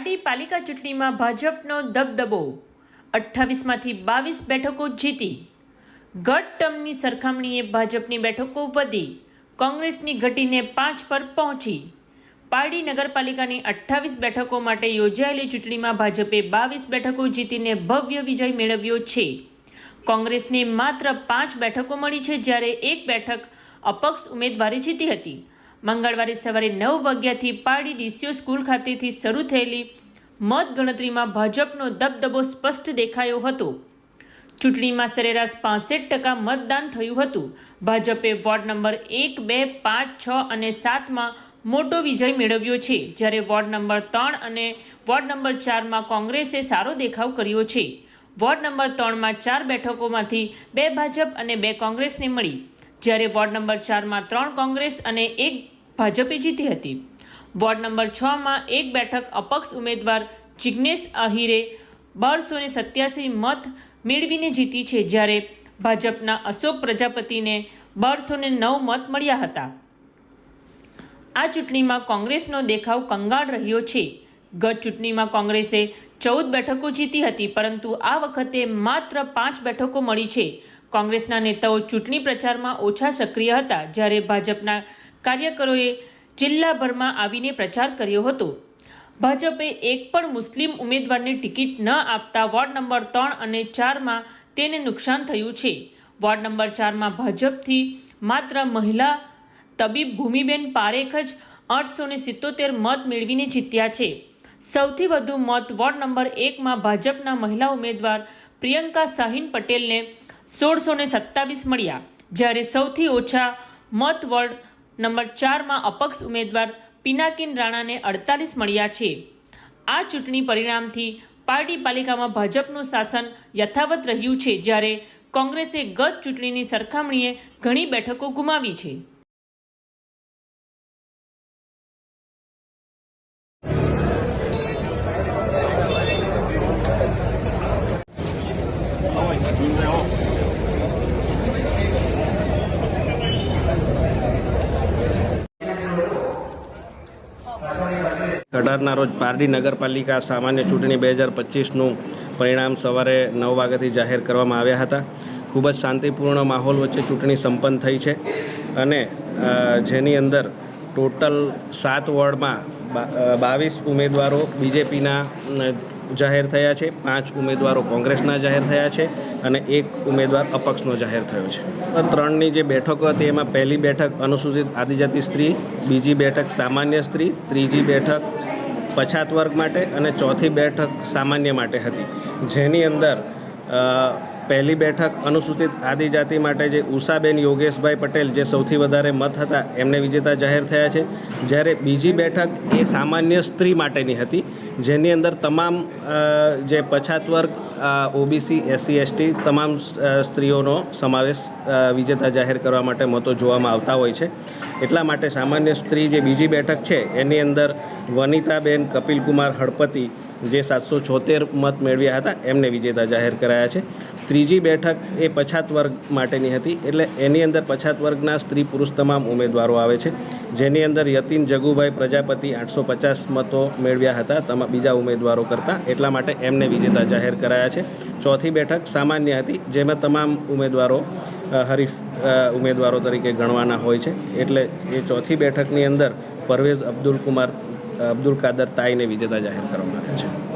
પારડી પાલિકા ચૂંટણીમાં ભાજપનો દબદબો. અઠ્ઠાવીસમાંથી બાવીસ બેઠકો જીતી. ગત ટર્મની સરખામણીએ ભાજપની બેઠકો વધી. કોંગ્રેસની ઘટીને પાંચ પર પહોંચી. પારડી નગરપાલિકાની અઠ્ઠાવીસ બેઠકો માટે યોજાયેલી ચૂંટણીમાં ભાજપે બાવીસ બેઠકો જીતીને ભવ્ય વિજય મેળવ્યો છે. કોંગ્રેસને માત્ર પાંચ બેઠકો મળી છે જ્યારે એક બેઠક અપક્ષ ઉમેદવારે જીતી હતી. મંગળવારે સવારે નવ વાગ્યાથી પારડી ડીસીઓ સ્કૂલ ખાતેથી શરૂ થયેલી મત ગણતરીમાં ભાજપનો દબદબો સ્પષ્ટ દેખાયો હતો. ચૂંટણીમાં સરેરાશ પાસઠ ટકા મતદાન થયું હતું. ભાજપે વોર્ડ નંબર એક, બે, પાંચ, છ અને સાતમાં મોટો વિજય મેળવ્યો છે. જ્યારે વોર્ડ નંબર ત્રણ અને વોર્ડ નંબર ચારમાં કોંગ્રેસે સારો દેખાવ કર્યો છે. વોર્ડ નંબર ત્રણમાં ચાર બેઠકોમાંથી બે ભાજપ અને બે કોંગ્રેસને મળી. જ્યારે વોર્ડ નંબર ચારમાં ત્રણ કોંગ્રેસ અને એક ભાજપે જીતી હતી. વોર્ડ નંબર છમાં એક બેઠક અપક્ષ ઉમેદવાર જિગ્નેશ અહિરે બારસો સત્યાસી મત મેળવીને જીતી છે, જ્યારે ભાજપના અશોક પ્રજાપતિને બારસો નવ મત મળ્યા હતા. આ ચૂંટણીમાં કોંગ્રેસનો દેખાવ કંગાળ રહ્યો છે. ગત ચૂંટણીમાં કોંગ્રેસે ચૌદ બેઠકો જીતી હતી, પરંતુ આ વખતે માત્ર પાંચ બેઠકો મળી છે. કોંગ્રેસના નેતાઓ ચૂંટણી પ્રચારમાં ઓછા સક્રિય હતા, જ્યારે ભાજપના કાર્યકરોએ જિલ્લાભરમાં આવીને પ્રચાર કર્યો હતો. ભાજપે એક પણ મુસ્લિમ ઉમેદવારને ટિકિટ ન આપતા વોર્ડ નંબર ત્રણ અને ચારમાં તેને નુકસાન થયું છે. વોર્ડ નંબર ચારમાં ભાજપથી માત્ર મહિલા તબીબ ભૂમિબેન પારેખ જ આઠસો ને સિત્તોતેર મત મેળવીને જીત્યા છે. સૌથી વધુ મત વોર્ડ નંબર એકમાં ભાજપના મહિલા ઉમેદવાર પ્રિયંકા શાહીન પટેલને સોળસો ને સત્તાવીસ મળ્યા, જ્યારે સૌથી ઓછા મત વોર્ડ નંબર ચારમાં અપક્ષ ઉમેદવાર પિનાકિન રાણાને અડતાલીસ મળ્યા છે. આ ચૂંટણી પરિણામથી પાર્ટી પાલિકામાં ભાજપનું શાસન યથાવત રહ્યું છે, જ્યારે કોંગ્રેસે ગત ચૂંટણીની સરખામણીએ ઘણી બેઠકો ગુમાવી છે. અઢારના રોજ પારડી નગરપાલિકા સામાન્ય ચૂંટણી બે હજાર પચીસનું પરિણામ સવારે નવ વાગ્યાથી જાહેર કરવામાં આવ્યા હતા. ખૂબ જ શાંતિપૂર્ણ માહોલ વચ્ચે ચૂંટણી સંપન્ન થઈ છે અને જેની અંદર ટોટલ સાત વોર્ડમાં બાવીસ ઉમેદવારો, બીજેપીના જાહેર થયા છે. પાંચ ઉમેદવારો કોંગ્રેસના જાહેર થયા છે અને એક ઉમેદવાર અપક્ષનો જાહેર થયો છે. ત્રણની જે બેઠકો હતી એમાં પહેલી બેઠક અનુસૂચિત આદિજાતિ સ્ત્રી, બીજી બેઠક સામાન્ય સ્ત્રી, ત્રીજી બેઠક પછાત વર્ગ માટે અને ચોથી બેઠક સામાન્ય માટે હતી. જેની અંદર પહેલી બેઠક અનુસૂચિત આદિજાતિ માટે જે ઉષાબેન યોગેશભાઈ પટેલ જે સૌથી વધારે મત હતા, એમને વિજેતા જાહેર થયા છે. જ્યારે બીજી બેઠક એ સામાન્ય સ્ત્રી માટેની હતી, જેની અંદર તમામ જે પછાત વર્ગ ઓબીસી, એસસી, એસટી તમામ સ્ત્રીઓનો સમાવેશ વિજેતા જાહેર કરવા માટે મતો જોવામાં આવતા હોય છે. એટલા માટે સામાન્ય સ્ત્રી જે બીજી બેઠક છે, એની અંદર વનિતાબેન, કપિલકુમાર હળપતિ જે સાતસો છોતેર મત મેળવ્યા હતા, એમને વિજેતા જાહેર કરાયા છે. ત્રીજી બેઠક એ પછાત વર્ગ માટેની હતી, એટલે એની અંદર પછાત વર્ગના સ્ત્રી પુરુષ તમામ ઉમેદવારો આવે છે. જેની અંદર યતીન જગુભાઈ પ્રજાપતિ આઠસો પચાસ મતો મેળવ્યા હતા, તમા, બીજા ઉમેદવારો કરતાં, એટલા માટે એમને વિજેતા જાહેર કરાયા છે. ચોથી બેઠક સામાન્ય હતી, જેમાં તમામ ઉમેદવારો હરીફ ઉમેદવારો તરીકે ગણવાના હોય છે. એટલે એ ચોથી બેઠકની અંદર પરવેઝ અબ્દુલ કુમાર અબ્દુલ કાદર તાઈને વિજેતા જાહેર કરવામાં આવ્યા છે